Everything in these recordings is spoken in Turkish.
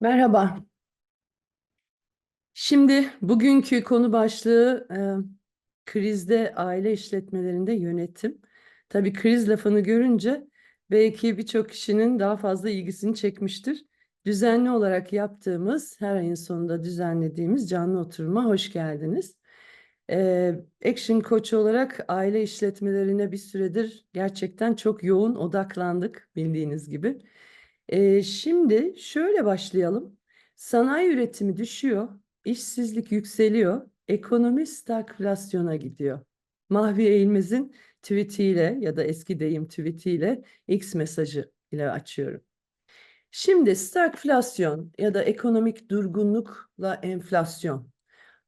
Merhaba. Şimdi bugünkü konu başlığı e, krizde aile işletmelerinde yönetim. Tabii kriz lafını görünce belki birçok kişinin daha fazla ilgisini çekmiştir. Düzenli olarak yaptığımız, her ayın sonunda düzenlediğimiz canlı oturuma hoş geldiniz. E, Action Coach olarak aile işletmelerine bir süredir gerçekten çok yoğun odaklandık bildiğiniz gibi. Şimdi şöyle başlayalım. Sanayi üretimi düşüyor, işsizlik yükseliyor, ekonomi stagflasyona gidiyor. Mahvi Eğilmez'in tweetiyle ya da eski deyim tweetiyle X mesajı ile açıyorum. Şimdi stagflasyon ya da ekonomik durgunlukla enflasyon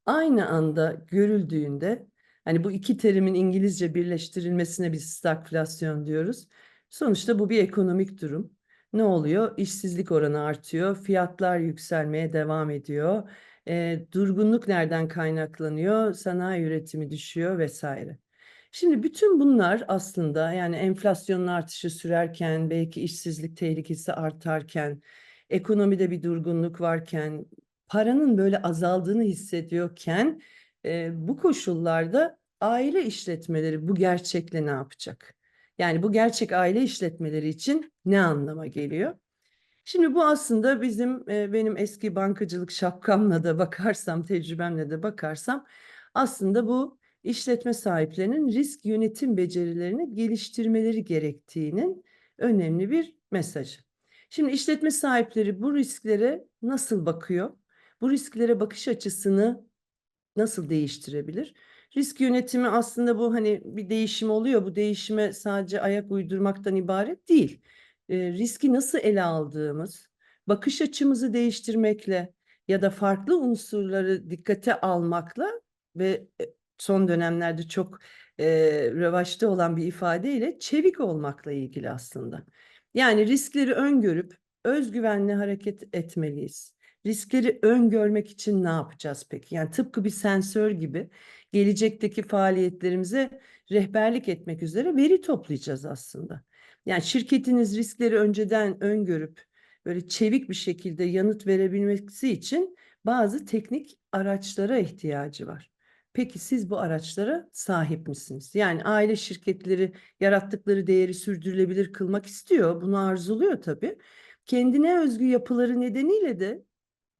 aynı anda görüldüğünde hani bu iki terimin İngilizce birleştirilmesine biz stagflasyon diyoruz. Sonuçta bu bir ekonomik durum. Ne oluyor? İşsizlik oranı artıyor, fiyatlar yükselmeye devam ediyor. E, durgunluk nereden kaynaklanıyor? Sanayi üretimi düşüyor vesaire. Şimdi bütün bunlar aslında yani enflasyonun artışı sürerken, belki işsizlik tehlikesi artarken, ekonomide bir durgunluk varken, paranın böyle azaldığını hissediyorken e, bu koşullarda aile işletmeleri bu gerçekle ne yapacak? Yani bu gerçek aile işletmeleri için ne anlama geliyor? Şimdi bu aslında bizim e, benim eski bankacılık şapkamla da bakarsam, tecrübemle de bakarsam aslında bu işletme sahiplerinin risk yönetim becerilerini geliştirmeleri gerektiğinin önemli bir mesajı. Şimdi işletme sahipleri bu risklere nasıl bakıyor? Bu risklere bakış açısını nasıl değiştirebilir? Risk yönetimi aslında bu hani bir değişim oluyor. Bu değişime sadece ayak uydurmaktan ibaret değil. E, riski nasıl ele aldığımız, bakış açımızı değiştirmekle ya da farklı unsurları dikkate almakla ve son dönemlerde çok e, revaçta olan bir ifadeyle çevik olmakla ilgili aslında. Yani riskleri öngörüp özgüvenli hareket etmeliyiz. Riskleri öngörmek için ne yapacağız peki? Yani tıpkı bir sensör gibi gelecekteki faaliyetlerimize rehberlik etmek üzere veri toplayacağız aslında. Yani şirketiniz riskleri önceden öngörüp böyle çevik bir şekilde yanıt verebilmesi için bazı teknik araçlara ihtiyacı var. Peki siz bu araçlara sahip misiniz? Yani aile şirketleri yarattıkları değeri sürdürülebilir kılmak istiyor. Bunu arzuluyor tabii. Kendine özgü yapıları nedeniyle de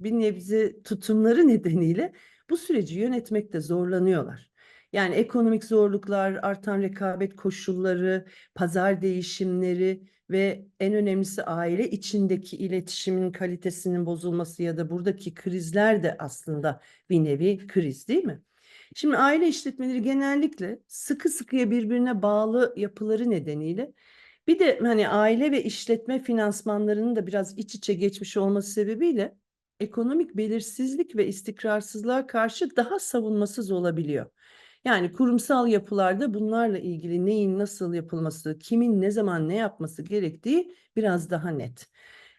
bir nebze tutumları nedeniyle bu süreci yönetmekte zorlanıyorlar. Yani ekonomik zorluklar, artan rekabet koşulları, pazar değişimleri ve en önemlisi aile içindeki iletişimin kalitesinin bozulması ya da buradaki krizler de aslında bir nevi kriz değil mi? Şimdi aile işletmeleri genellikle sıkı sıkıya birbirine bağlı yapıları nedeniyle bir de hani aile ve işletme finansmanlarının da biraz iç içe geçmiş olması sebebiyle ekonomik belirsizlik ve istikrarsızlığa karşı daha savunmasız olabiliyor. Yani kurumsal yapılarda bunlarla ilgili neyin nasıl yapılması, kimin ne zaman ne yapması gerektiği biraz daha net.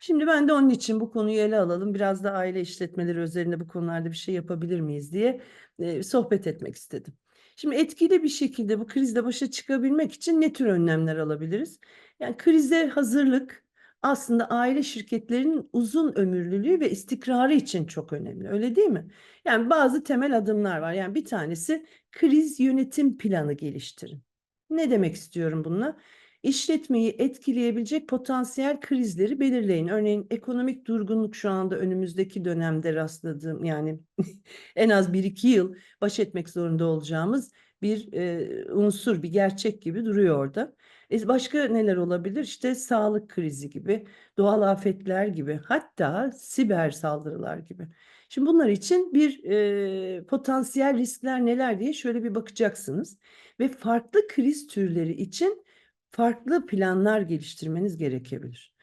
Şimdi ben de onun için bu konuyu ele alalım. Biraz da aile işletmeleri üzerinde bu konularda bir şey yapabilir miyiz diye e, sohbet etmek istedim. Şimdi etkili bir şekilde bu krizle başa çıkabilmek için ne tür önlemler alabiliriz? Yani krize hazırlık aslında aile şirketlerinin uzun ömürlülüğü ve istikrarı için çok önemli. Öyle değil mi? Yani bazı temel adımlar var. Yani bir tanesi kriz yönetim planı geliştirin. Ne demek istiyorum bununla? İşletmeyi etkileyebilecek potansiyel krizleri belirleyin. Örneğin ekonomik durgunluk şu anda önümüzdeki dönemde rastladığım yani en az 1-2 yıl baş etmek zorunda olacağımız bir e, unsur, bir gerçek gibi duruyor orada. E başka neler olabilir? İşte sağlık krizi gibi, doğal afetler gibi, hatta siber saldırılar gibi. Şimdi bunlar için bir e, potansiyel riskler neler diye şöyle bir bakacaksınız ve farklı kriz türleri için farklı planlar geliştirmeniz gerekebilir.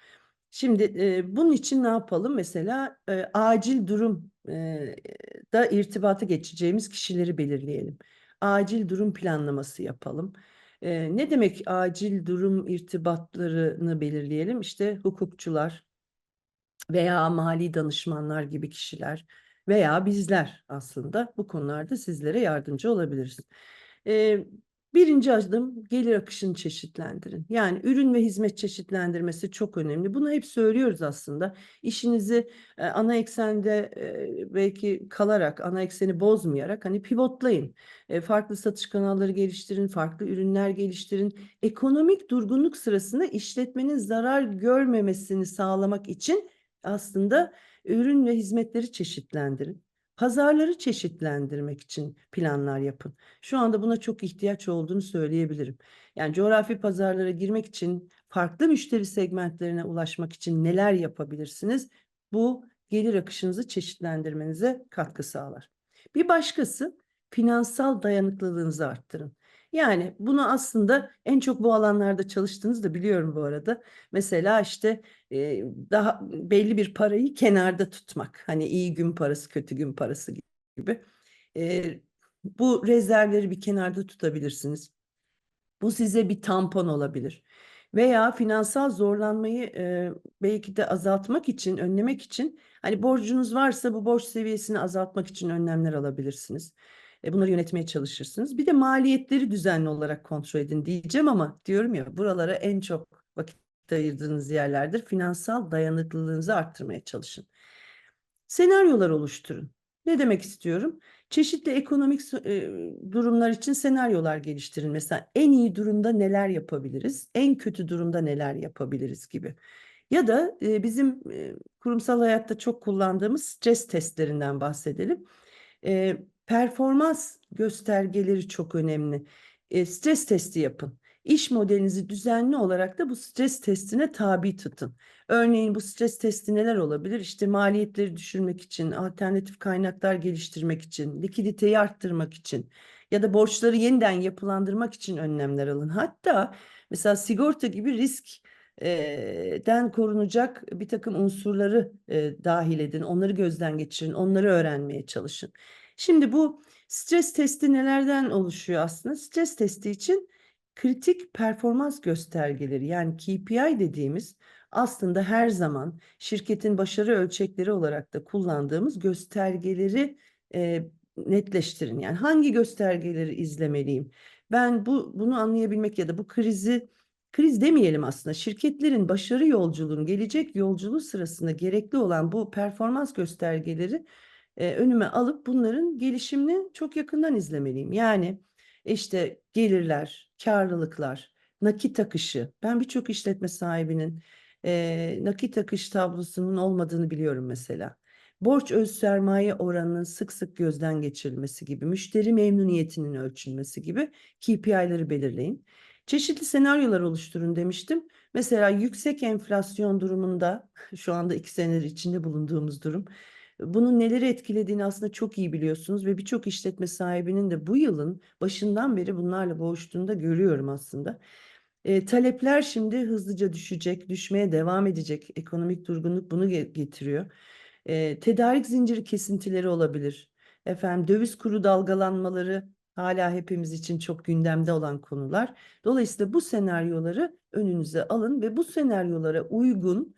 Şimdi e, bunun için ne yapalım? Mesela e, acil durum e, da irtibata geçeceğimiz kişileri belirleyelim. Acil durum planlaması yapalım. E, ne demek acil durum irtibatlarını belirleyelim? İşte hukukçular veya mali danışmanlar gibi kişiler veya bizler aslında bu konularda sizlere yardımcı olabiliriz. E, Birinci adım gelir akışını çeşitlendirin. Yani ürün ve hizmet çeşitlendirmesi çok önemli. Bunu hep söylüyoruz aslında. İşinizi e, ana eksende e, belki kalarak, ana ekseni bozmayarak hani pivotlayın. E, farklı satış kanalları geliştirin, farklı ürünler geliştirin. Ekonomik durgunluk sırasında işletmenin zarar görmemesini sağlamak için aslında ürün ve hizmetleri çeşitlendirin. Pazarları çeşitlendirmek için planlar yapın. Şu anda buna çok ihtiyaç olduğunu söyleyebilirim. Yani coğrafi pazarlara girmek için, farklı müşteri segmentlerine ulaşmak için neler yapabilirsiniz? Bu gelir akışınızı çeşitlendirmenize katkı sağlar. Bir başkası finansal dayanıklılığınızı arttırın. Yani bunu aslında en çok bu alanlarda çalıştığınızı da biliyorum bu arada. Mesela işte e, daha belli bir parayı kenarda tutmak. Hani iyi gün parası, kötü gün parası gibi. E, bu rezervleri bir kenarda tutabilirsiniz. Bu size bir tampon olabilir. Veya finansal zorlanmayı e, belki de azaltmak için, önlemek için hani borcunuz varsa bu borç seviyesini azaltmak için önlemler alabilirsiniz. E, bunları yönetmeye çalışırsınız. Bir de maliyetleri düzenli olarak kontrol edin diyeceğim ama diyorum ya buralara en çok vakit ayırdığınız yerlerdir. Finansal dayanıklılığınızı arttırmaya çalışın. Senaryolar oluşturun. Ne demek istiyorum? Çeşitli ekonomik e, durumlar için senaryolar geliştirin. Mesela en iyi durumda neler yapabiliriz? En kötü durumda neler yapabiliriz gibi. Ya da e, bizim kurumsal hayatta çok kullandığımız stres testlerinden bahsedelim. E, performans göstergeleri çok önemli. E, stres testi yapın. İş modelinizi düzenli olarak da bu stres testine tabi tutun. Örneğin bu stres testi neler olabilir? İşte maliyetleri düşürmek için, alternatif kaynaklar geliştirmek için, likiditeyi arttırmak için ya da borçları yeniden yapılandırmak için önlemler alın. Hatta mesela sigorta gibi risk den korunacak bir takım unsurları e, dahil edin, onları gözden geçirin, onları öğrenmeye çalışın. Şimdi bu stres testi nelerden oluşuyor aslında? Stres testi için kritik performans göstergeleri yani KPI dediğimiz aslında her zaman şirketin başarı ölçekleri olarak da kullandığımız göstergeleri e, netleştirin. Yani hangi göstergeleri izlemeliyim? Ben bu bunu anlayabilmek ya da bu krizi kriz demeyelim aslında şirketlerin başarı yolculuğunun gelecek yolculuğu sırasında gerekli olan bu performans göstergeleri e, önüme alıp bunların gelişimini çok yakından izlemeliyim. Yani işte gelirler, karlılıklar, nakit akışı. Ben birçok işletme sahibinin e, nakit akış tablosunun olmadığını biliyorum mesela. Borç öz sermaye oranının sık sık gözden geçirilmesi gibi, müşteri memnuniyetinin ölçülmesi gibi KPI'leri belirleyin. Çeşitli senaryolar oluşturun demiştim. Mesela yüksek enflasyon durumunda, şu anda iki senedir içinde bulunduğumuz durum, bunun neleri etkilediğini aslında çok iyi biliyorsunuz ve birçok işletme sahibinin de bu yılın başından beri bunlarla boğuştuğunu da görüyorum aslında. E, talepler şimdi hızlıca düşecek, düşmeye devam edecek. Ekonomik durgunluk bunu getiriyor. E, tedarik zinciri kesintileri olabilir. Efendim döviz kuru dalgalanmaları hala hepimiz için çok gündemde olan konular. Dolayısıyla bu senaryoları önünüze alın ve bu senaryolara uygun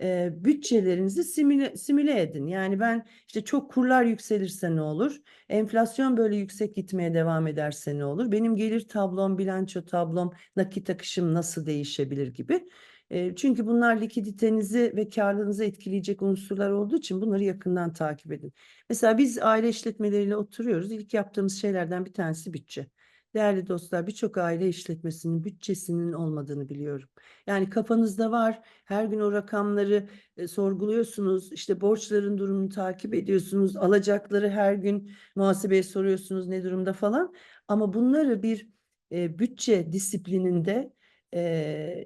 e, bütçelerinizi simüle, simüle edin. Yani ben işte çok kurlar yükselirse ne olur? Enflasyon böyle yüksek gitmeye devam ederse ne olur? Benim gelir tablom, bilanço tablom, nakit akışım nasıl değişebilir gibi. E, çünkü bunlar likiditenizi ve karlılığınızı etkileyecek unsurlar olduğu için bunları yakından takip edin. Mesela biz aile işletmeleriyle oturuyoruz. İlk yaptığımız şeylerden bir tanesi bütçe. Değerli dostlar, birçok aile işletmesinin bütçesinin olmadığını biliyorum. Yani kafanızda var, her gün o rakamları e, sorguluyorsunuz, işte borçların durumunu takip ediyorsunuz, alacakları her gün muhasebeye soruyorsunuz ne durumda falan. Ama bunları bir e, bütçe disiplininde e,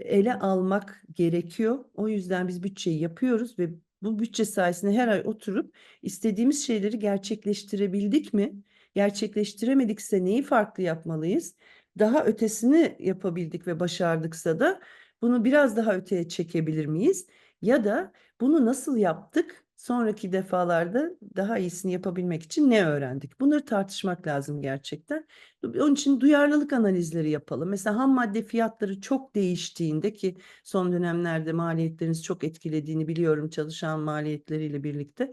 ele almak gerekiyor. O yüzden biz bütçeyi yapıyoruz ve bu bütçe sayesinde her ay oturup istediğimiz şeyleri gerçekleştirebildik mi? Gerçekleştiremedikse neyi farklı yapmalıyız? Daha ötesini yapabildik ve başardıksa da bunu biraz daha öteye çekebilir miyiz? Ya da bunu nasıl yaptık? Sonraki defalarda daha iyisini yapabilmek için ne öğrendik? Bunları tartışmak lazım gerçekten. Onun için duyarlılık analizleri yapalım. Mesela ham madde fiyatları çok değiştiğinde ki son dönemlerde maliyetleriniz çok etkilediğini biliyorum çalışan maliyetleriyle birlikte.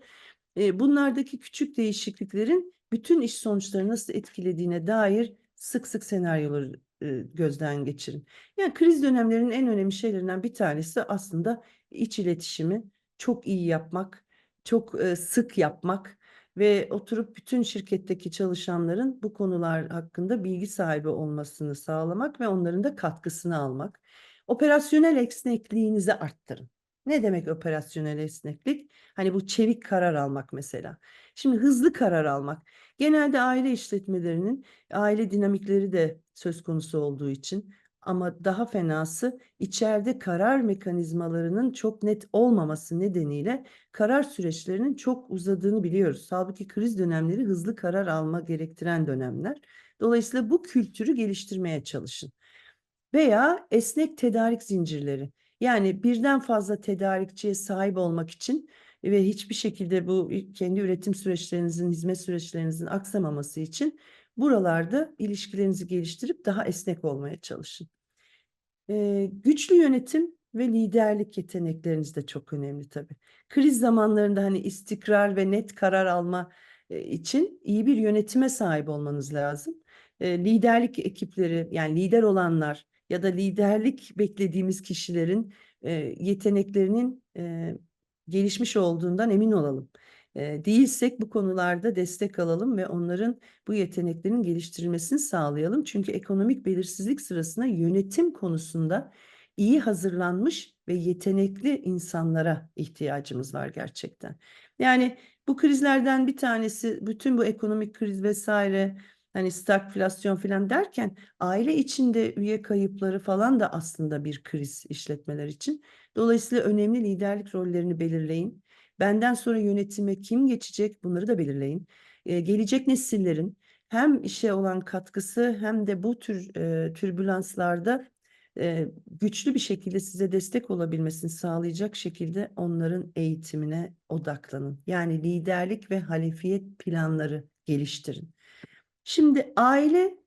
Bunlardaki küçük değişikliklerin bütün iş sonuçları nasıl etkilediğine dair sık sık senaryoları e, gözden geçirin. Yani kriz dönemlerinin en önemli şeylerinden bir tanesi aslında iç iletişimi çok iyi yapmak, çok e, sık yapmak ve oturup bütün şirketteki çalışanların bu konular hakkında bilgi sahibi olmasını sağlamak ve onların da katkısını almak. Operasyonel esnekliğinizi arttırın. Ne demek operasyonel esneklik? Hani bu çevik karar almak mesela. Şimdi hızlı karar almak. Genelde aile işletmelerinin aile dinamikleri de söz konusu olduğu için ama daha fenası içeride karar mekanizmalarının çok net olmaması nedeniyle karar süreçlerinin çok uzadığını biliyoruz. Halbuki kriz dönemleri hızlı karar alma gerektiren dönemler. Dolayısıyla bu kültürü geliştirmeye çalışın. Veya esnek tedarik zincirleri. Yani birden fazla tedarikçiye sahip olmak için ve hiçbir şekilde bu kendi üretim süreçlerinizin, hizmet süreçlerinizin aksamaması için buralarda ilişkilerinizi geliştirip daha esnek olmaya çalışın. Ee, güçlü yönetim ve liderlik yetenekleriniz de çok önemli tabii. Kriz zamanlarında hani istikrar ve net karar alma için iyi bir yönetime sahip olmanız lazım. Liderlik ekipleri yani lider olanlar ya da liderlik beklediğimiz kişilerin yeteneklerinin gelişmiş olduğundan emin olalım. E, değilsek bu konularda destek alalım ve onların bu yeteneklerin geliştirilmesini sağlayalım. Çünkü ekonomik belirsizlik sırasında yönetim konusunda iyi hazırlanmış ve yetenekli insanlara ihtiyacımız var gerçekten. Yani bu krizlerden bir tanesi bütün bu ekonomik kriz vesaire hani stagflasyon falan derken aile içinde üye kayıpları falan da aslında bir kriz işletmeler için. Dolayısıyla önemli liderlik rollerini belirleyin. Benden sonra yönetime kim geçecek bunları da belirleyin. Ee, gelecek nesillerin hem işe olan katkısı hem de bu tür e, türbülanslarda e, güçlü bir şekilde size destek olabilmesini sağlayacak şekilde onların eğitimine odaklanın. Yani liderlik ve halefiyet planları geliştirin. Şimdi aile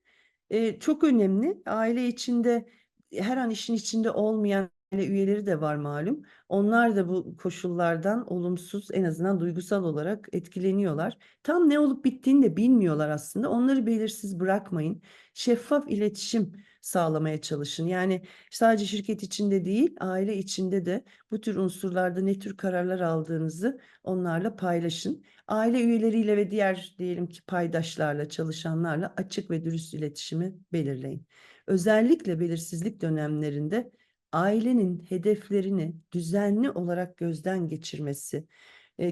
e, çok önemli. Aile içinde her an işin içinde olmayan üyeleri de var malum. Onlar da bu koşullardan olumsuz en azından duygusal olarak etkileniyorlar. Tam ne olup bittiğini de bilmiyorlar aslında. Onları belirsiz bırakmayın. Şeffaf iletişim sağlamaya çalışın. Yani sadece şirket içinde değil, aile içinde de bu tür unsurlarda ne tür kararlar aldığınızı onlarla paylaşın. Aile üyeleriyle ve diğer diyelim ki paydaşlarla, çalışanlarla açık ve dürüst iletişimi belirleyin. Özellikle belirsizlik dönemlerinde ailenin hedeflerini düzenli olarak gözden geçirmesi,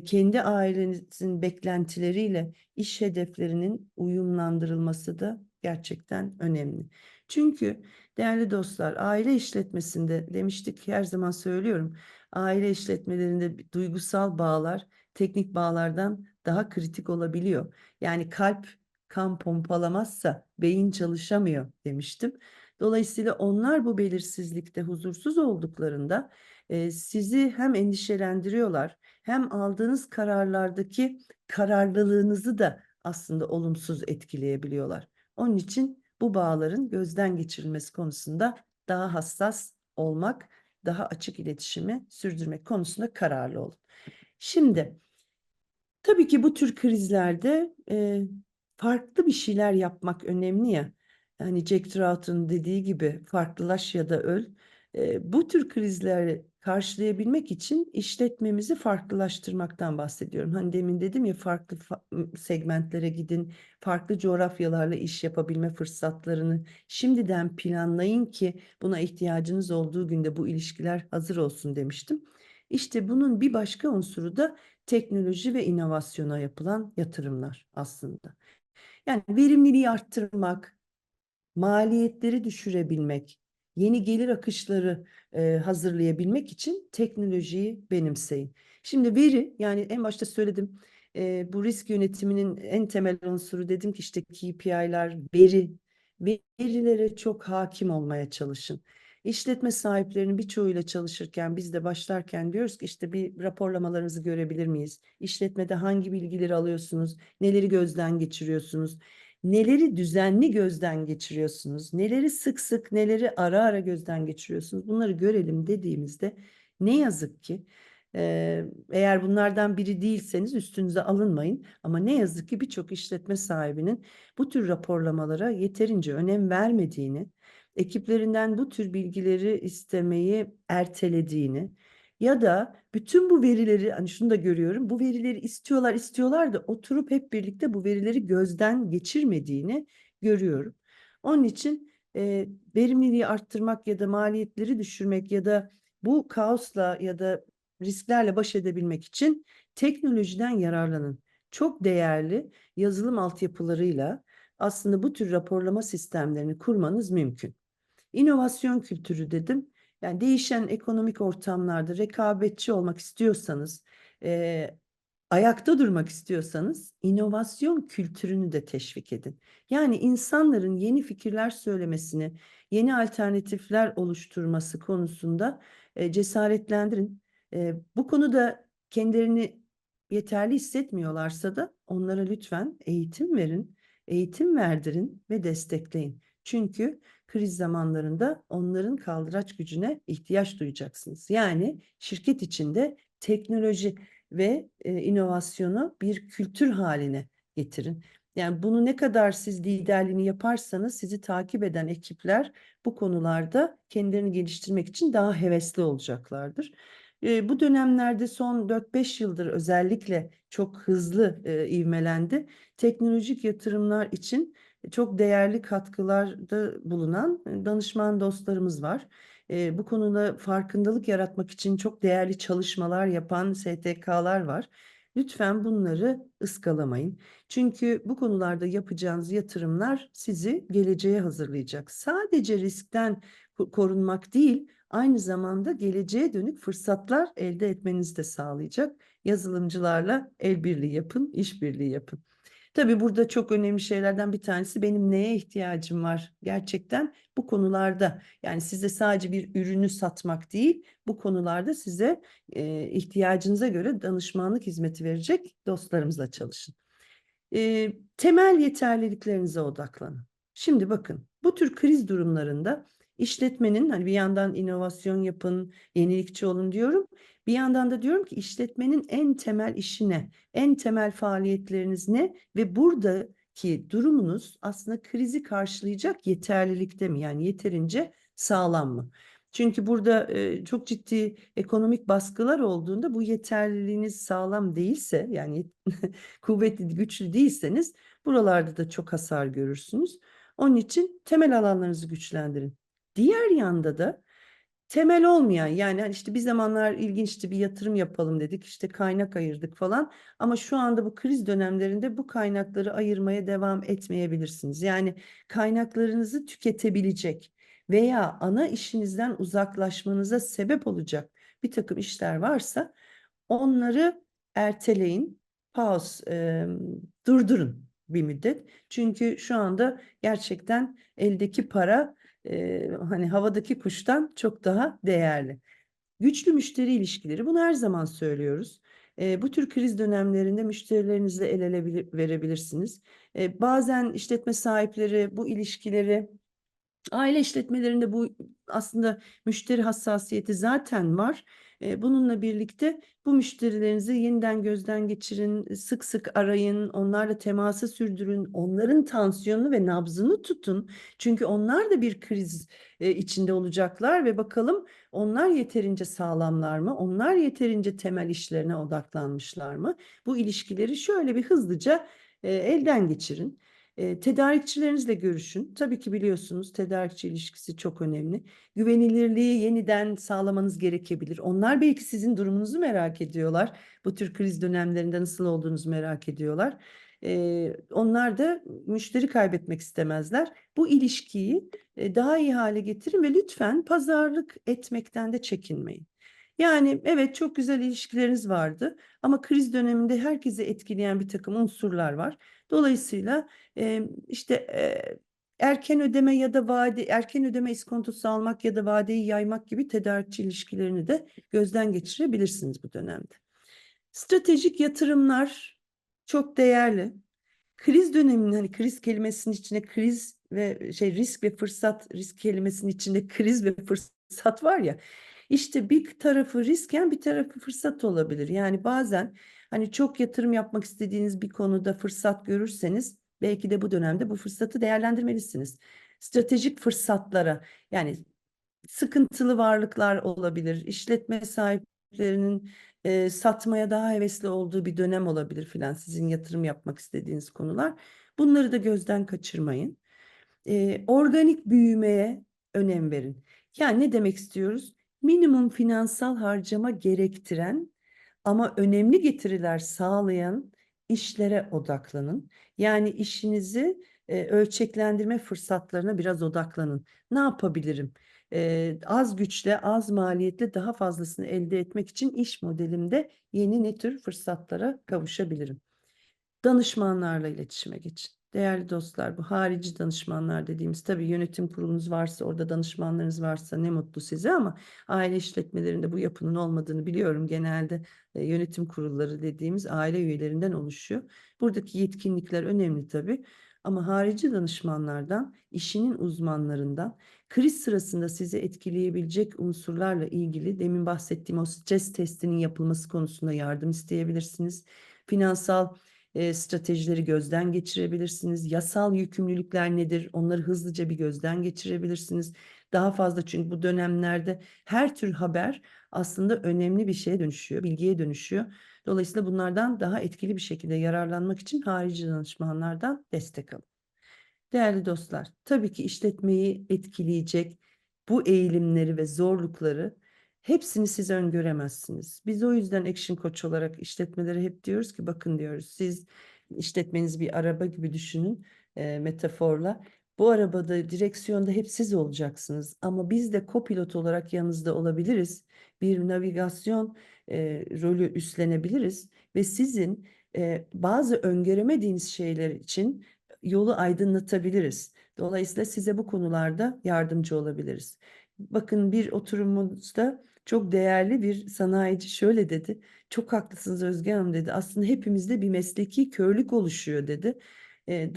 kendi ailenizin beklentileriyle iş hedeflerinin uyumlandırılması da gerçekten önemli. Çünkü değerli dostlar aile işletmesinde demiştik her zaman söylüyorum aile işletmelerinde duygusal bağlar teknik bağlardan daha kritik olabiliyor. Yani kalp kan pompalamazsa beyin çalışamıyor demiştim. Dolayısıyla onlar bu belirsizlikte huzursuz olduklarında sizi hem endişelendiriyorlar hem aldığınız kararlardaki kararlılığınızı da aslında olumsuz etkileyebiliyorlar. Onun için bu bağların gözden geçirilmesi konusunda daha hassas olmak, daha açık iletişimi sürdürmek konusunda kararlı olun. Şimdi tabii ki bu tür krizlerde e, farklı bir şeyler yapmak önemli ya. Yani Jack Trout'un dediği gibi farklılaş ya da öl. E, bu tür krizleri karşılayabilmek için işletmemizi farklılaştırmaktan bahsediyorum. Hani demin dedim ya farklı fa segmentlere gidin, farklı coğrafyalarla iş yapabilme fırsatlarını şimdiden planlayın ki buna ihtiyacınız olduğu günde bu ilişkiler hazır olsun demiştim. İşte bunun bir başka unsuru da teknoloji ve inovasyona yapılan yatırımlar aslında. Yani verimliliği arttırmak, maliyetleri düşürebilmek, yeni gelir akışları e, hazırlayabilmek için teknolojiyi benimseyin. Şimdi veri yani en başta söyledim e, bu risk yönetiminin en temel unsuru dedim ki işte KPI'ler, veri, verilere çok hakim olmaya çalışın. İşletme sahiplerinin birçoğuyla çalışırken biz de başlarken diyoruz ki işte bir raporlamalarınızı görebilir miyiz? İşletmede hangi bilgileri alıyorsunuz? Neleri gözden geçiriyorsunuz? Neleri düzenli gözden geçiriyorsunuz? Neleri sık sık, neleri ara ara gözden geçiriyorsunuz? Bunları görelim dediğimizde ne yazık ki eğer bunlardan biri değilseniz üstünüze alınmayın. Ama ne yazık ki birçok işletme sahibinin bu tür raporlamalara yeterince önem vermediğini, ekiplerinden bu tür bilgileri istemeyi ertelediğini ya da bütün bu verileri hani şunu da görüyorum bu verileri istiyorlar istiyorlar da oturup hep birlikte bu verileri gözden geçirmediğini görüyorum. Onun için e, verimliliği arttırmak ya da maliyetleri düşürmek ya da bu kaosla ya da risklerle baş edebilmek için teknolojiden yararlanın. Çok değerli yazılım altyapılarıyla aslında bu tür raporlama sistemlerini kurmanız mümkün. İnovasyon kültürü dedim. Yani değişen ekonomik ortamlarda rekabetçi olmak istiyorsanız, e, ayakta durmak istiyorsanız inovasyon kültürünü de teşvik edin. Yani insanların yeni fikirler söylemesini, yeni alternatifler oluşturması konusunda e, cesaretlendirin. E, bu konuda kendilerini yeterli hissetmiyorlarsa da onlara lütfen eğitim verin, eğitim verdirin ve destekleyin. Çünkü kriz zamanlarında onların kaldıraç gücüne ihtiyaç duyacaksınız. Yani şirket içinde teknoloji ve e, inovasyonu bir kültür haline getirin. Yani bunu ne kadar siz liderliğini yaparsanız sizi takip eden ekipler bu konularda kendilerini geliştirmek için daha hevesli olacaklardır. E, bu dönemlerde son 4-5 yıldır özellikle çok hızlı e, ivmelendi. Teknolojik yatırımlar için çok değerli katkılarda bulunan danışman dostlarımız var. E, bu konuda farkındalık yaratmak için çok değerli çalışmalar yapan STK'lar var. Lütfen bunları ıskalamayın. Çünkü bu konularda yapacağınız yatırımlar sizi geleceğe hazırlayacak. Sadece riskten korunmak değil, aynı zamanda geleceğe dönük fırsatlar elde etmenizi de sağlayacak. Yazılımcılarla el birliği yapın, işbirliği yapın. Tabii burada çok önemli şeylerden bir tanesi benim neye ihtiyacım var gerçekten bu konularda. Yani size sadece bir ürünü satmak değil, bu konularda size e, ihtiyacınıza göre danışmanlık hizmeti verecek dostlarımızla çalışın. E, temel yeterliliklerinize odaklanın. Şimdi bakın bu tür kriz durumlarında işletmenin hani bir yandan inovasyon yapın, yenilikçi olun diyorum. Bir yandan da diyorum ki işletmenin en temel işi ne? En temel faaliyetleriniz ne? Ve buradaki durumunuz aslında krizi karşılayacak yeterlilikte mi? Yani yeterince sağlam mı? Çünkü burada e, çok ciddi ekonomik baskılar olduğunda bu yeterliliğiniz sağlam değilse yani kuvvetli güçlü değilseniz buralarda da çok hasar görürsünüz. Onun için temel alanlarınızı güçlendirin. Diğer yanda da temel olmayan yani hani işte bir zamanlar ilginçti bir yatırım yapalım dedik işte kaynak ayırdık falan ama şu anda bu kriz dönemlerinde bu kaynakları ayırmaya devam etmeyebilirsiniz. Yani kaynaklarınızı tüketebilecek veya ana işinizden uzaklaşmanıza sebep olacak bir takım işler varsa onları erteleyin, pause, e, durdurun bir müddet. Çünkü şu anda gerçekten eldeki para hani havadaki kuştan çok daha değerli. Güçlü müşteri ilişkileri bunu her zaman söylüyoruz. E, bu tür kriz dönemlerinde müşterilerinizle el ele verebilirsiniz. E, bazen işletme sahipleri bu ilişkileri Aile işletmelerinde bu aslında müşteri hassasiyeti zaten var. Bununla birlikte bu müşterilerinizi yeniden gözden geçirin, sık sık arayın, onlarla teması sürdürün, onların tansiyonunu ve nabzını tutun. Çünkü onlar da bir kriz içinde olacaklar ve bakalım onlar yeterince sağlamlar mı? Onlar yeterince temel işlerine odaklanmışlar mı? Bu ilişkileri şöyle bir hızlıca elden geçirin. E, tedarikçilerinizle görüşün. Tabii ki biliyorsunuz tedarikçi ilişkisi çok önemli. Güvenilirliği yeniden sağlamanız gerekebilir. Onlar belki sizin durumunuzu merak ediyorlar. Bu tür kriz dönemlerinde nasıl olduğunuzu merak ediyorlar. E, onlar da müşteri kaybetmek istemezler. Bu ilişkiyi e, daha iyi hale getirin ve lütfen pazarlık etmekten de çekinmeyin. Yani evet çok güzel ilişkileriniz vardı ama kriz döneminde herkesi etkileyen bir takım unsurlar var. Dolayısıyla e, işte e, erken ödeme ya da vade erken ödeme iskontosu almak ya da vadeyi yaymak gibi tedarikçi ilişkilerini de gözden geçirebilirsiniz bu dönemde. Stratejik yatırımlar çok değerli. Kriz döneminin hani kriz kelimesinin içine kriz ve şey risk ve fırsat risk kelimesinin içinde kriz ve fırsat var ya İşte bir tarafı risken bir tarafı fırsat olabilir. Yani bazen hani çok yatırım yapmak istediğiniz bir konuda fırsat görürseniz belki de bu dönemde bu fırsatı değerlendirmelisiniz. Stratejik fırsatlara yani sıkıntılı varlıklar olabilir. İşletme sahiplerinin e, satmaya daha hevesli olduğu bir dönem olabilir filan sizin yatırım yapmak istediğiniz konular. Bunları da gözden kaçırmayın. E, organik büyümeye önem verin. Yani ne demek istiyoruz? Minimum finansal harcama gerektiren ama önemli getiriler sağlayan işlere odaklanın. Yani işinizi e, ölçeklendirme fırsatlarına biraz odaklanın. Ne yapabilirim? E, az güçle, az maliyetle daha fazlasını elde etmek için iş modelimde yeni ne tür fırsatlara kavuşabilirim? Danışmanlarla iletişime geçin. Değerli dostlar, bu harici danışmanlar dediğimiz tabii yönetim kurulunuz varsa, orada danışmanlarınız varsa ne mutlu size ama aile işletmelerinde bu yapının olmadığını biliyorum. Genelde e, yönetim kurulları dediğimiz aile üyelerinden oluşuyor. Buradaki yetkinlikler önemli tabii. Ama harici danışmanlardan, işinin uzmanlarından, kriz sırasında sizi etkileyebilecek unsurlarla ilgili demin bahsettiğim o stres testinin yapılması konusunda yardım isteyebilirsiniz. Finansal e, stratejileri gözden geçirebilirsiniz. Yasal yükümlülükler nedir? Onları hızlıca bir gözden geçirebilirsiniz. Daha fazla çünkü bu dönemlerde her tür haber aslında önemli bir şeye dönüşüyor, bilgiye dönüşüyor. Dolayısıyla bunlardan daha etkili bir şekilde yararlanmak için harici danışmanlardan destek alın. Değerli dostlar, tabii ki işletmeyi etkileyecek bu eğilimleri ve zorlukları hepsini siz öngöremezsiniz. Biz o yüzden Action Coach olarak işletmelere hep diyoruz ki bakın diyoruz siz işletmeniz bir araba gibi düşünün e, metaforla. Bu arabada direksiyonda hep siz olacaksınız ama biz de kopilot olarak yanınızda olabiliriz. Bir navigasyon e, rolü üstlenebiliriz ve sizin e, bazı öngöremediğiniz şeyler için yolu aydınlatabiliriz. Dolayısıyla size bu konularda yardımcı olabiliriz. Bakın bir oturumumuzda çok değerli bir sanayici şöyle dedi. Çok haklısınız Özge Hanım dedi. Aslında hepimizde bir mesleki körlük oluşuyor dedi. E,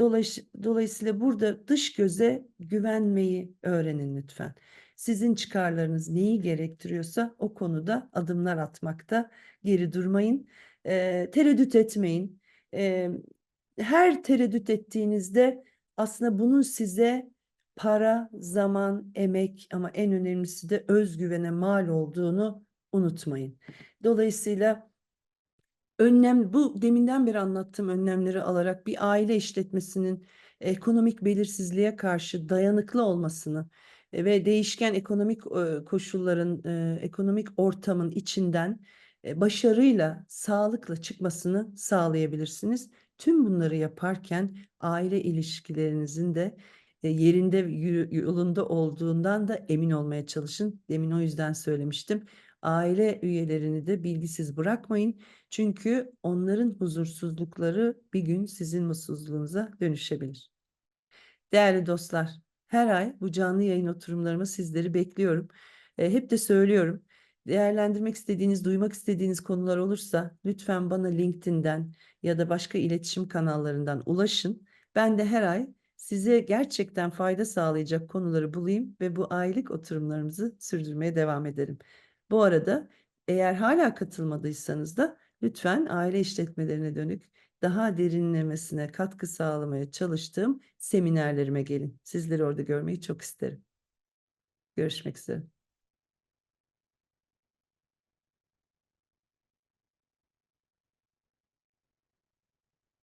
dolayısıyla burada dış göze güvenmeyi öğrenin lütfen. Sizin çıkarlarınız neyi gerektiriyorsa o konuda adımlar atmakta geri durmayın. E, tereddüt etmeyin. E, her tereddüt ettiğinizde aslında bunun size para, zaman, emek ama en önemlisi de özgüvene mal olduğunu unutmayın. Dolayısıyla önlem bu deminden beri anlattığım önlemleri alarak bir aile işletmesinin ekonomik belirsizliğe karşı dayanıklı olmasını e, ve değişken ekonomik e, koşulların, e, ekonomik ortamın içinden başarıyla, sağlıkla çıkmasını sağlayabilirsiniz. Tüm bunları yaparken aile ilişkilerinizin de yerinde yolunda olduğundan da emin olmaya çalışın. Demin o yüzden söylemiştim. Aile üyelerini de bilgisiz bırakmayın. Çünkü onların huzursuzlukları bir gün sizin mutsuzluğunuza dönüşebilir. Değerli dostlar, her ay bu canlı yayın oturumlarıma sizleri bekliyorum. hep de söylüyorum. Değerlendirmek istediğiniz, duymak istediğiniz konular olursa lütfen bana LinkedIn'den ya da başka iletişim kanallarından ulaşın. Ben de her ay size gerçekten fayda sağlayacak konuları bulayım ve bu aylık oturumlarımızı sürdürmeye devam edelim. Bu arada eğer hala katılmadıysanız da lütfen aile işletmelerine dönük daha derinlemesine katkı sağlamaya çalıştığım seminerlerime gelin. Sizleri orada görmeyi çok isterim. Görüşmek üzere.